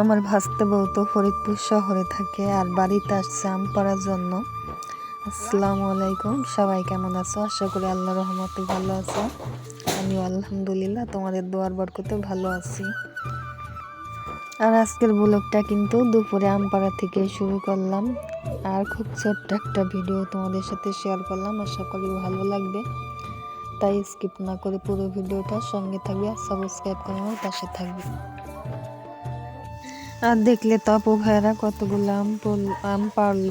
আমার ভাসতে বউ তো ফরিদপুর শহরে থাকে আর বাড়িতে আসছে আম পাড়ার জন্য। আসসালামু আলাইকুম, সবাই কেমন আছো? আশা করি আল্লাহ রহমতে ভালো আছো। আমিও আলহামদুলিল্লাহ, তোমাদের দোয়ার বরকতে ভালো আছি। আর আজকের ব্লগটা কিন্তু দুপুরে আমপাড়া থেকে শুরু করলাম। আর খুব ছোট্ট একটা ভিডিও তোমাদের সাথে শেয়ার করলাম, আশা করি ভালো লাগবে। তাই স্কিপ না করে পুরো ভিডিওটা সঙ্গে থাকবে, আর সাবস্ক্রাইব করে আমার পাশে থাকবে। আর দেখলে তো আপু কতগুলো আম আম পারল।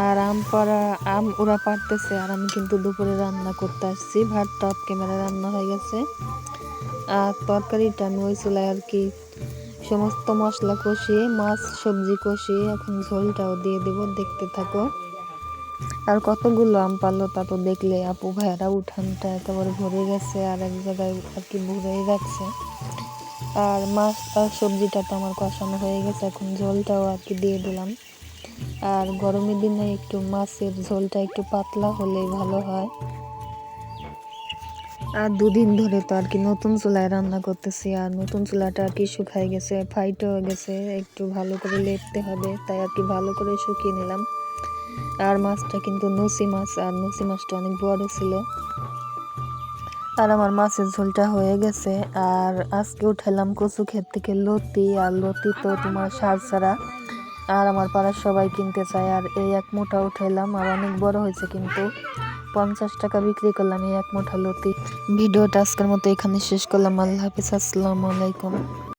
আর আম পাড়া, আম ওরা পারতেছে, আর আমি কিন্তু দুপুরে রান্না করতে আসছি। ভাত, টপ, ক্যামেরা রান্না হয়ে গেছে। আর তরকারিটা আমি ওই চুলায় আর কি সমস্ত মশলা কষিয়ে, মাছ, সবজি কষিয়ে এখন ঝোলটাও দিয়ে দেবো। দেখতে থাকো। আর কতগুলো আম পারল তা তো দেখলে আপু ভাইয়ারা উঠানটা একেবারে ভরে গেছে আর এক জায়গায় আর কি ভরেই রাখছে। আর মাছ আর সবজিটা তো আমার কষানো হয়ে গেছে, এখন ঝোলটাও আর কি দিয়ে দিলাম। আর গরমের দিনে একটু মাছের ঝোলটা একটু পাতলা হলেই ভালো হয়। আর দুদিন ধরে তো আর কি নতুন চুলায় রান্না করতেছি, আর নতুন চুলাটা আর কি শুকাই গেছে, ফাইটও গেছে, একটু ভালো করে লেপতে হবে, তাই আর কি ভালো করে শুকিয়ে নিলাম। আর মাছটা কিন্তু নসি মাছ, আর নসি মাছটা অনেক বড় ছিল। আর আমার মাছের ঝোলটা হয়ে গেছে। আর আজকে উঠালাম কচু ক্ষেত থেকে লতি, আর লতি তো তোমার সার ছাড়া আর আমার পাড়ার সবাই কিনতে চায়। আর এই এক মোটা উঠাইলাম, আর অনেক বড় হয়েছে কিন্তু। পঞ্চাশ টাকা বিক্রি করলাম এই এক মোটা লতি। ভিডিওটা আজকের মতো এখানে শেষ করলাম। আল্লাহ হাফিজ, আসসালামু আলাইকুম।